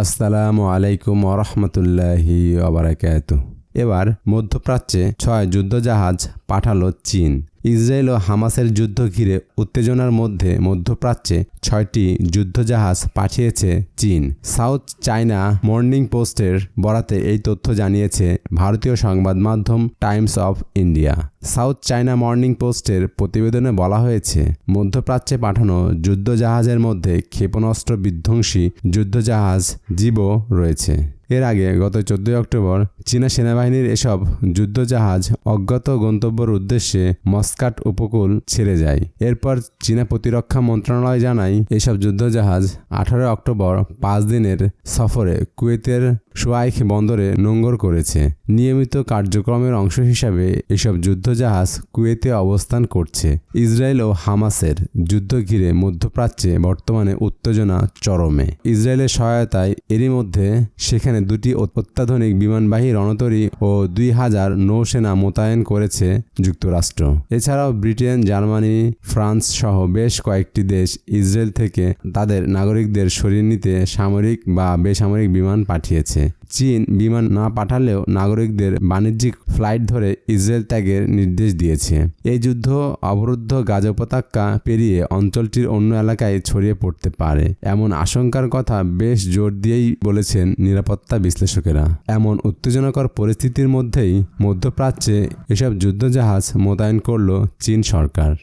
আসসালামু আলাইকুম ওরহমতুল্লাহি ওবরাকাত এবার মধ্যপ্রাচ্যে ছয় যুদ্ধজাহাজ পাঠালো চীন। ইসরায়েল ও হামাসের যুদ্ধ ঘিরে উত্তেজনার মধ্যে মধ্যপ্রাচ্যে ছয়টি যুদ্ধজাহাজ পাঠিয়েছে চীন। সাউথ চায়না মর্নিং পোস্টের বরাতে এই তথ্য জানিয়েছে ভারতীয় সংবাদ মাধ্যম Times of India. South China Morning পোস্টের প্রতিবেদনে বলা হয়েছে, মধ্যপ্রাচ্যে পাঠানো যুদ্ধজাহাজের মধ্যে ক্ষেপণাস্ত্র বিধ্বংসী যুদ্ধজাহাজ জিবো রয়েছে। এর আগে গত চোদ্দই অক্টোবর চীনা সেনাবাহিনীর এসব যুদ্ধজাহাজ অজ্ঞাত গন্তব্যের উদ্দেশ্যে মস্কাট উপকূল ছেড়ে যায়। এরপর চীনা প্রতিরক্ষা মন্ত্রণালয় জানায়, এসব যুদ্ধজাহাজ আঠারোই অক্টোবর পাঁচ দিনের সফরে কুয়েতের সোয়াইখ বন্দরে নোঙ্গর করেছে। নিয়মিত কার্যক্রমের অংশ হিসাবে এসব যুদ্ধজাহাজ কুয়েতে অবস্থান করছে। ইসরায়েল ও হামাসের যুদ্ধ ঘিরে মধ্যপ্রাচ্যে বর্তমানে উত্তেজনা চরমে। ইসরায়েলের সহায়তায় এরই মধ্যে সেখানে দুটি অত্যাধুনিক বিমানবাহী রণতরী ও দুই হাজার নৌসেনা মোতায়েন করেছে যুক্তরাষ্ট্র। এছাড়াও ব্রিটেন, জার্মানি, ফ্রান্স সহ বেশ কয়েকটি দেশ ইসরায়েল থেকে তাদের নাগরিকদের সরিয়ে নিতে সামরিক বা বেসামরিক বিমান পাঠিয়েছে। চীন বিমান না পাঠালেও নাগরিকদের বাণিজ্যিক ফ্লাইট ধরে ইসরায়েল ত্যাগের নির্দেশ দিয়েছে। এই যুদ্ধ অবরুদ্ধ গাজা উপত্যকা পেরিয়ে অঞ্চলটির অন্য এলাকায় ছড়িয়ে পড়তে পারে। এমন আশঙ্কার কথা বেশ জোর দিয়েই বলেছেন নিরাপত্তা বিশ্লেষকেরা। এমন উত্তেজনাকর পরিস্থিতির মধ্যেই মধ্যপ্রাচ্যে এসব যুদ্ধজাহাজ মোতায়েন করল চীন সরকার।